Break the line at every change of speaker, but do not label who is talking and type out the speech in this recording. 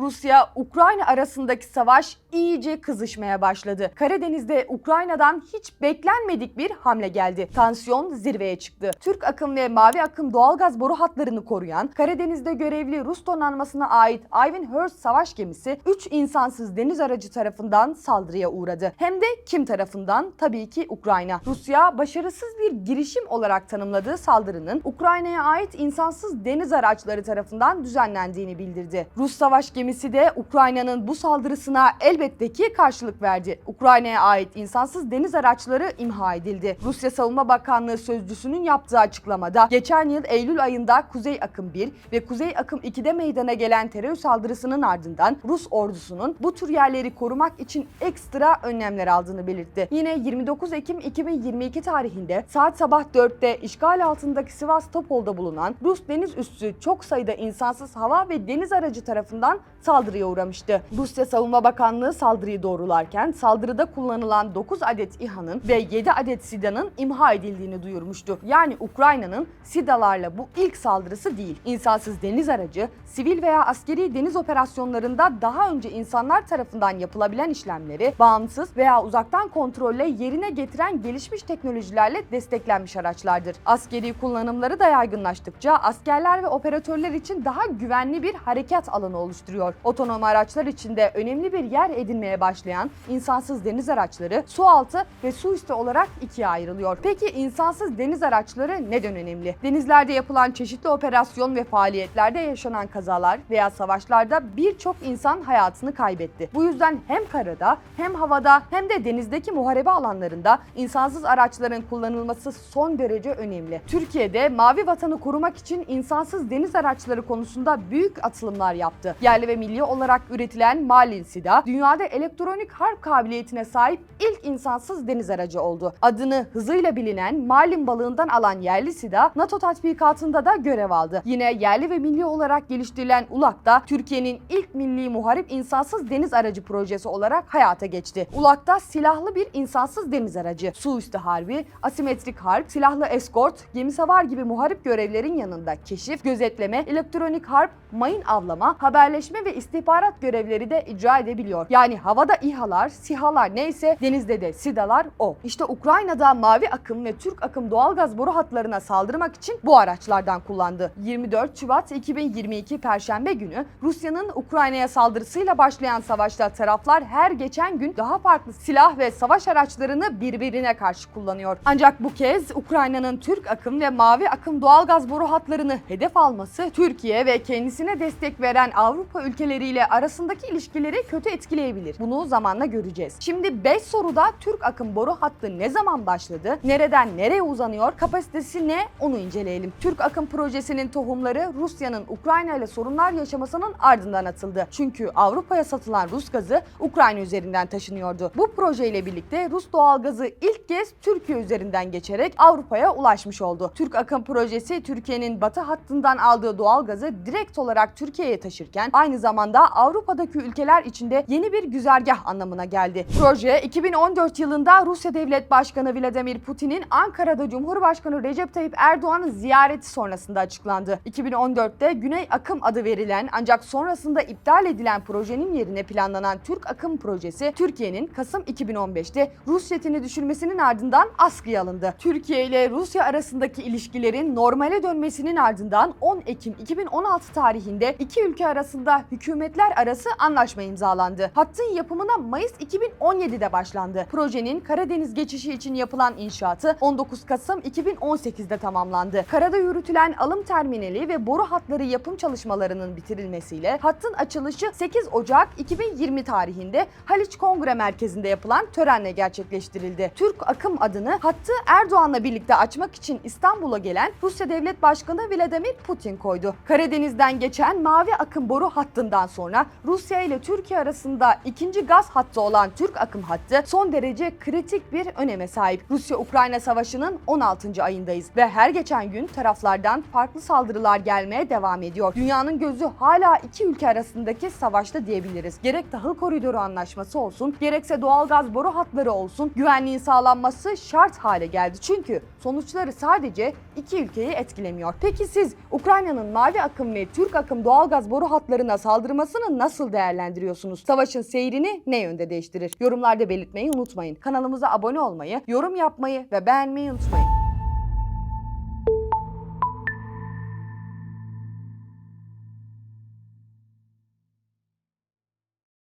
Rusya-Ukrayna arasındaki savaş iyice kızışmaya başladı. Karadeniz'de Ukrayna'dan hiç beklenmedik bir hamle geldi. Tansiyon zirveye çıktı. Türk akım ve mavi akım doğalgaz boru hatlarını koruyan Karadeniz'de görevli Rus donanmasına ait Ivan savaş gemisi 3 insansız deniz aracı tarafından saldırıya uğradı. Hem de kim tarafından? Tabii ki Ukrayna. Rusya başarısız bir girişim olarak tanımladığı saldırının Ukrayna'ya ait insansız deniz araçları tarafından düzenlendiğini bildirdi. Rus savaş gemisi de Ukrayna'nın bu saldırısına elbette karşılık verdi. Ukrayna'ya ait insansız deniz araçları imha edildi. Rusya Savunma Bakanlığı sözcüsünün yaptığı açıklamada geçen yıl Eylül ayında Kuzey Akım 1 ve Kuzey Akım 2'de meydana gelen terör saldırısının ardından Rus ordusunun bu tür yerleri korumak için ekstra önlemler aldığını belirtti. Yine 29 Ekim 2022 tarihinde saat sabah 4'te işgal altındaki Sivas Topol'da bulunan Rus deniz üssü çok sayıda insansız hava ve deniz aracı tarafından saldırıya uğramıştı. Rusya Savunma Bakanlığı saldırıyı doğrularken saldırıda kullanılan 9 adet İHA'nın ve 7 adet SİDA'nın imha edildiğini duyurmuştu. Yani Ukrayna'nın SİDA'larla bu ilk saldırısı değil. İnsansız deniz aracı, sivil veya askeri deniz operasyonlarında daha önce insanlar tarafından yapılabilen işlemleri bağımsız veya uzaktan kontrolle yerine getiren gelişmiş teknolojilerle desteklenmiş araçlardır. Askeri kullanımları da yaygınlaştıkça askerler ve operatörler için daha güvenli bir harekat alanı oluşturuyor. Otonom araçlar içinde önemli bir yer edinmeye başlayan insansız deniz araçları su altı ve su üstü olarak ikiye ayrılıyor. Peki insansız deniz araçları neden önemli? Denizlerde yapılan çeşitli operasyon ve faaliyetlerde yaşanan kazalar veya savaşlarda birçok insan hayatını kaybetti. Bu yüzden hem karada hem havada hem de denizdeki muharebe alanlarında insansız araçların kullanılması son derece önemli. Türkiye'de mavi vatanı korumak için insansız deniz araçları konusunda büyük atılımlar yaptı. Yerli ve milli olarak üretilen Malin Sida, dünyada elektronik harp kabiliyetine sahip ilk insansız deniz aracı oldu. Adını hızıyla bilinen Malin balığından alan yerli Sida, NATO tatbikatında da görev aldı. Yine yerli ve milli olarak geliştirilen ULAK da Türkiye'nin ilk milli muharip insansız deniz aracı projesi olarak hayata geçti. ULAK'ta silahlı bir insansız deniz aracı, su üstü harbi, asimetrik harp, silahlı eskort, gemi savar gibi muharip görevlerin yanında keşif, gözetleme, elektronik harp, mayın avlama, haberleşme ve istihbarat görevleri de icra edebiliyor. Yani havada İHA'lar, SİHA'lar neyse denizde de SİDA'lar o. İşte Ukrayna'da mavi akım ve Türk akım doğalgaz boru hatlarına saldırmak için bu araçlardan kullandı. 24 Şubat 2022 Perşembe günü Rusya'nın Ukrayna'ya saldırısıyla başlayan savaşta taraflar her geçen gün daha farklı silah ve savaş araçlarını birbirine karşı kullanıyor. Ancak bu kez Ukrayna'nın Türk akım ve mavi akım doğalgaz boru hatlarını hedef alması Türkiye ve kendisine destek veren Avrupa ülkeleriyle arasındaki ilişkileri kötü etkileyebilir. Bunu zamanla göreceğiz. Şimdi 5 soruda Türk akım boru hattı ne zaman başladı? Nereden nereye uzanıyor? Kapasitesi ne? Onu inceleyelim. Türk akım projesinin tohumları Rusya'nın Ukrayna ile sorunlar yaşamasının ardından atıldı. Çünkü Avrupa'ya satılan Rus gazı Ukrayna üzerinden taşınıyordu. Bu projeyle birlikte Rus doğalgazı ilk kez Türkiye üzerinden geçerek Avrupa'ya ulaşmış oldu. Türk akım projesi Türkiye'nin batı hattından aldığı doğalgazı direkt olarak Türkiye'ye taşırken aynı zamanda Avrupa'daki ülkeler içinde yeni bir güzergah anlamına geldi. Proje 2014 yılında Rusya Devlet Başkanı Vladimir Putin'in Ankara'da Cumhurbaşkanı Recep Tayyip Erdoğan'ın ziyareti sonrasında açıklandı. 2014'te Güney Akım adı verilen ancak sonrasında iptal edilen projenin yerine planlanan Türk Akım projesi Türkiye'nin Kasım 2015'te Rus jetini düşürmesinin ardından askıya alındı. Türkiye ile Rusya arasındaki ilişkilerin normale dönmesinin ardından 10 Ekim 2016 tarihinde iki ülke arasında hükümetler arası anlaşma imzalandı. Hattın yapımına Mayıs 2017'de başlandı. Projenin Karadeniz geçişi için yapılan inşaatı 19 Kasım 2018'de tamamlandı. Karada yürütülen alım terminali ve boru hatları yapım çalışmalarının bitirilmesiyle hattın açılışı 8 Ocak 2020 tarihinde Haliç Kongre Merkezi'nde yapılan törenle gerçekleştirildi. Türk Akım adını hattı Erdoğan'la birlikte açmak için İstanbul'a gelen Rusya Devlet Başkanı Vladimir Putin koydu. Karadeniz'den geçen Mavi Akım boru hattından sonra Rusya ile Türkiye arasında Avrupa'da ikinci gaz hattı olan Türk akım hattı son derece kritik bir öneme sahip. Rusya-Ukrayna savaşının 16. ayındayız ve her geçen gün taraflardan farklı saldırılar gelmeye devam ediyor. Dünyanın gözü hala iki ülke arasındaki savaşta diyebiliriz. Gerek tahıl koridoru anlaşması olsun, gerekse doğalgaz boru hatları olsun, güvenliğin sağlanması şart hale geldi. Çünkü sonuçları sadece iki ülkeyi etkilemiyor. Peki siz Ukrayna'nın mavi akım ve Türk akım doğalgaz boru hatlarına saldırmasını nasıl değerlendiriyorsunuz? Savaşın seyrini ne yönde değiştirir? Yorumlarda belirtmeyi unutmayın. Kanalımıza abone olmayı, yorum yapmayı ve beğenmeyi unutmayın.